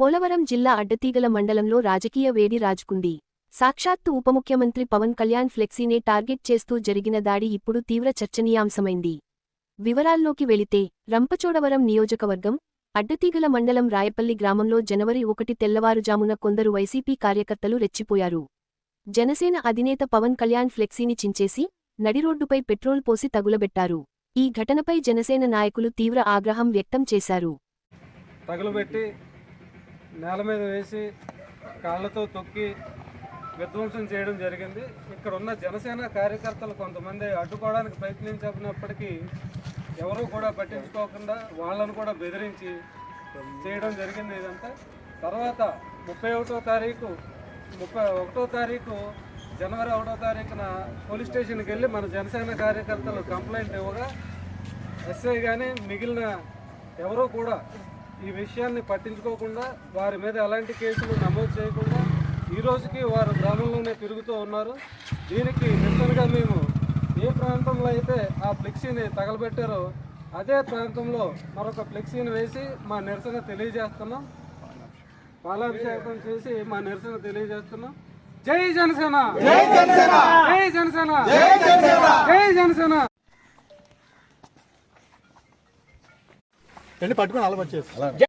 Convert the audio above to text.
పోలవరం జిల్లా అడ్డతీగల మండలంలో రాజకీయ వేడి రాజుకుంది. సాక్షాత్తు ఉపముఖ్యమంత్రి పవన్ కళ్యాణ్ ఫ్లెక్సీనే టార్గెట్ చేస్తూ జరిగిన దాడి ఇప్పుడు తీవ్ర చర్చనీయాంశమైంది. వివరాల్లోకి వెళితే రంపచోడవరం నియోజకవర్గం అడ్డతీగల మండలం రాయపల్లి గ్రామంలో జనవరి ఒకటి తెల్లవారుజామున కొందరు వైసీపీ కార్యకర్తలు రెచ్చిపోయారు. జనసేన అధినేత పవన్ కళ్యాణ్ ఫ్లెక్సీని చించేసి నడిరోడ్డుపై పెట్రోల్ పోసి తగులబెట్టారు. ఈ ఘటనపై జనసేన నాయకులు తీవ్ర ఆగ్రహం వ్యక్తం చేశారు. తగులబెట్టి నేల మీద వేసి కాళ్ళతో తొక్కి విధ్వంసం చేయడం జరిగింది. ఇక్కడ ఉన్న జనసేన కార్యకర్తలు కొంతమంది అడ్డుకోవడానికి ప్రయత్నించినప్పటికీ ఎవరూ కూడా పట్టించుకోకుండా వాళ్ళను కూడా బెదిరించి చేయడం జరిగింది ఇదంతా. తర్వాత ముప్పై ఒకటో తారీఖు ముప్పై ఒకటో తారీఖు జనవరి ఒకటో తారీఖున పోలీస్ స్టేషన్కి వెళ్ళి మన జనసేన కార్యకర్తలు కంప్లైంట్ ఇవ్వగా ఎస్ఐ కానీ మిగిలిన ఎవరూ కూడా ఈ విషయాన్ని పట్టించుకోకుండా వారి మీద ఎలాంటి కేసులు నమోదు చేయకుండా ఈ రోజుకి వారు గ్రామంలోనే తిరుగుతూ ఉన్నారు. దీనికి నిరసనగా మేము ఏ ప్రాంతంలో అయితే ఆ ఫ్లెక్సీని తగలబెట్టారో అదే ప్రాంతంలో మరొక ఫ్లెక్సీని వేసి మా నిరసన తెలియజేస్తున్నాం. పాలాభిషేకం చేసి మా నిరసన తెలియజేస్తున్నాం. జై జనసేన! జై జనసేన! జై జనసేన! జై జనసేన! రెండు పట్టుకుని అలా వచ్చేసి